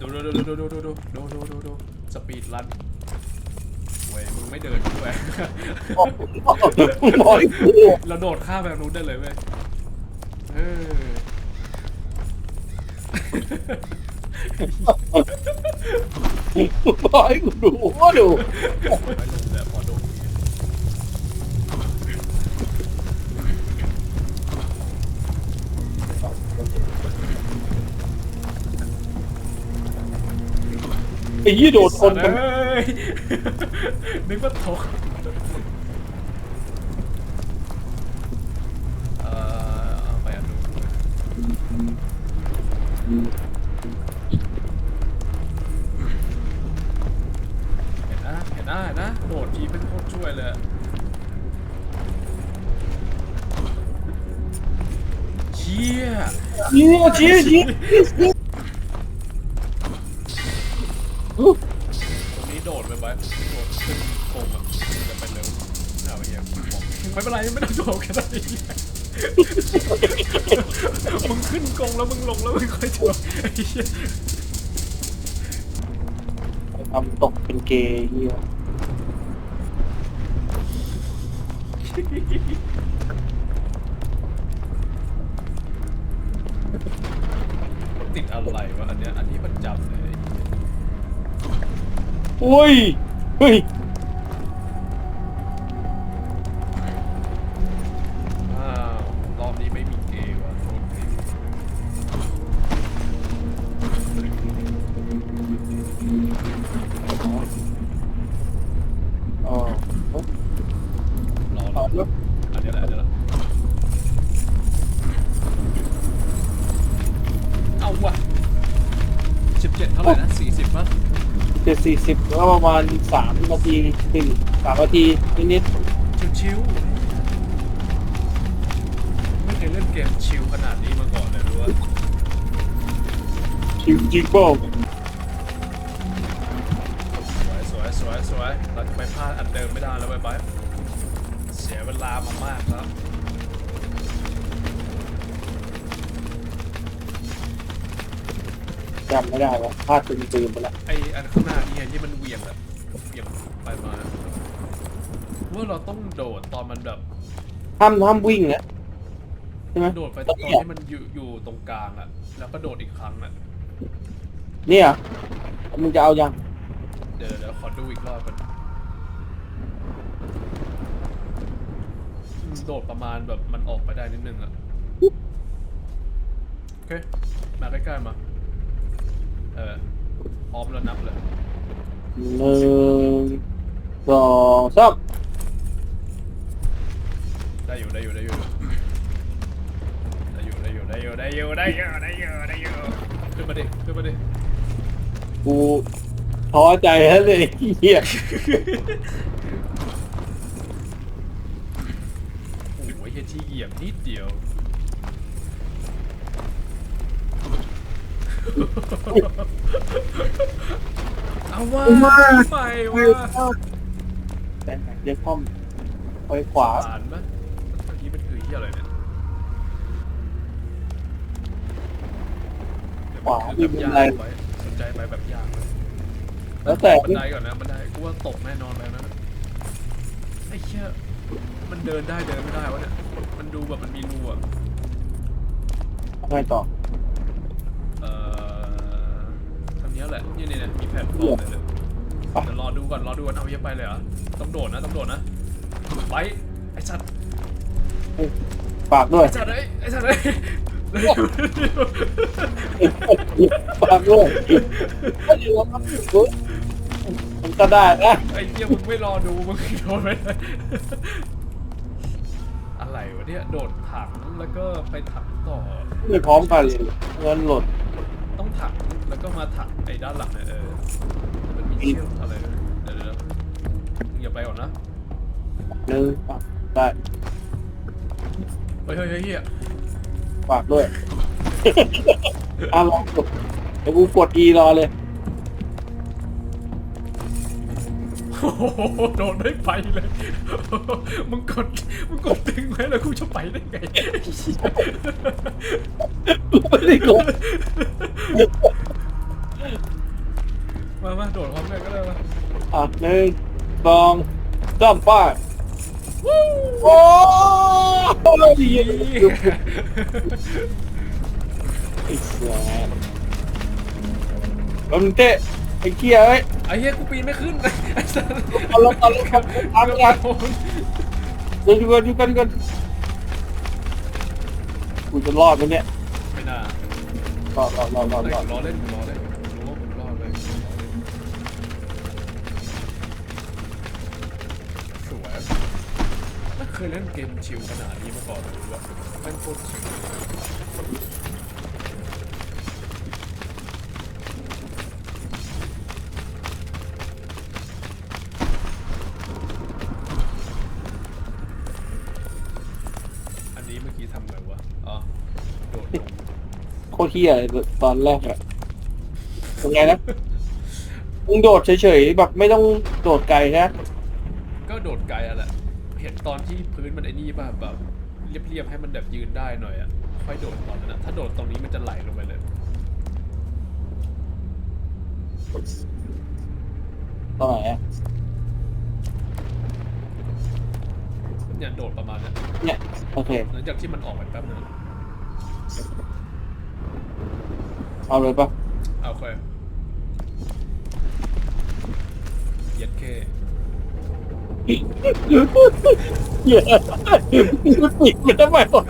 ดูดูดูดูดูดูดูดูดูดูดูสปีดรันเว้ยมึงไม่เดินด้วยบอกให้กูเราโดดข้ามแบบนู้นได้เลยเว้ยเออบอกให้กูดูว่าดู อ้ยี่โดดคนกันเอ้ยนึกว่าตกเอ่อเอาไปอะดูเห็นนะเห็นนะเห็นนะโดดทีเป็นโคตรช่วยเลยอะเชี่ย ยี่ชี้ชี้ต เป็นไรไม่ต้องโดดก็ได้เหี้ยมึงขึ้นกรงแล้วมึงลงแล้วมึงค่อยโดดไอ้เหี้ยทำตกเป็นเกย์เฮียติดอะไรวะอันเนี้ยอันนี้ประจำเลย อุ้ย เฮ้ย รอรเอาอแล้วอันนี้แหละอันนี้แหละเอาว่ะสิบเจ็ดเท่าไหร่นะสี่สิบป่ะเจ็ดสี่สิบแล้วประมาณสามนาทีถึงสามนาทีนิดชิวๆไม่เคยเล่นเกมชิวขนาดนี้มาก่อนเลยรู้ว่าๆชิวจริงเปล่าสวยสวยสวยสวยเราจะไปพลาดอันเดิมไม่ได้แล้วไปไปเสียเวลามามากแล้วจำไม่ได้ว่าพลาดเป็นปืนไปแล้วไออันข้างหน้านี่ไงที่มันเหวี่ยงอะเหวี่ยงไปมาว่าเราต้องโดดตอนมันแบบห้ามห้ามวิ่งนะใช่ไหมโดดไปตอนที่มันอยู่อยู่ตรงกลางอะแล้วก็โดดอีกครั้งอะเนี่ยมึงจะเอายังเดี๋ยวเดี๋ยวขอดูอีกรอบกันอืม โดดประมาณแบบมันออกไปได้นิดนึงอะโอเค มาใกล้ๆมา เออ พร้อมแล้วนับเลยหนึ่งสองสามได้อยู่ได้อยู่ได้อยู่ได้อยู่ได้อยู่ได้อยู่ได้อยู่ได้อยู่ได้อยู่ได้อยู่ขึ้นมาดิขึ้นมาดิกูท้อใจแล้วเลยเฮีย โอ้ยแค่ที่เหยียบนิดเดียว เอาว่าใหม่ว่าแต่ไหนเรียกป้อมไปขวาผ่านไหมเมื่อกี้มันคือที่อะไรเนี่ยขวาเดี๋ยวมีมันบัคือนแบบไดยากไว้สนใจไปแบบยากไว้แล้วแต่บันไดก่อนนะบันไดกูว่าตกแน่นอนแล้วนะไอ้เชี่ย มันเดินได้เดินไม่ได้วะเนี่ย มันดูแบบมันมีรูอะไงต่อเอ่อทางเนี้ยแหละนี่นี่เนี่ยมีแพลตฟอร์มเลยเลยเดี๋ยวรอดูก่อนรอดูก่อนเอาเยอะไปเลยเหรอต้องโดดนะต้องโดดนะไปไอ้สัตว์ฝากด้วยไอ้สัตว์ไอ้ยไอ้สัตว์ไอ้ยฝากด้วย มันก็ได้นะไอ้เหี้ยมึงไม่รอดูมึงโดดไปเลยอะไรวะเนี่ยโดดถังแล้วก็ไปถังต่อ ไม่พร้อมกันเลยเงินหล่นต้องถังแล้วก็มาถังไอ้ด้านหลังเนี่ยเออมันมีเชือกอะไรนะเดี๋ยวเดี๋ยวมึงอย่าไปก่อนนะหนึ่งได้เฮ้ยเฮ้ยเฮ้ยเฮียฝากด้วยอะลองกดเดี๋ยวกูกด E รอเลย โอ้โหโดดไม่ไปเลย มึงกด มึงกดดึงไว้แล้วกูจะไปได้ไงไม่ได้กดมามาโดดพร้อมกันก็ได้มาอะหนึ่งสองสามป้าโอ้ยไอ้เสียแล้วมึงเตะไอ้เกียเอ้ย ไอ้เหี้ยกูปีนไม่ขึ้นไอ้สัสเอาลงเอาลงเอาลงเอาลงเอาลง เดี๋ยวดูกันดูกันดูกันกูจะรอดไหมเนี่ยไม่น่ารอดรอดรอดรอดรอดล้อเล่นล้อเล่นรู้ว่าผมรอดเลยล้อเล่นสวยไม่เคยเล่นเกมชิลขนาดนี้มาก่อนเลยว่าแม่งโคตรชิล ตรเฮียเลยตอนแรกอะเป็นไงนะมึงโดดเฉยๆแบบไม่ต้องโดดไกลนะก็โดดไกลอะแหละเห็นตอนที่พื้นมันไอ้นี่ป่ะแบบเรียบๆให้มันแบบยืนได้หน่อยอะค่อยโดดตอนนั้นอะถ้าโดดตรงนี้มันจะไหลลงไปเลยตอนไหนอะเนี่ยโดดประมาณนั้นเนี่ยโอเคหลังจากที่มันออกไปแป๊บนึง เอาเลยปะเอาค่อยเย็ดเคเหี้ยมึงปิดมันทำไมวะ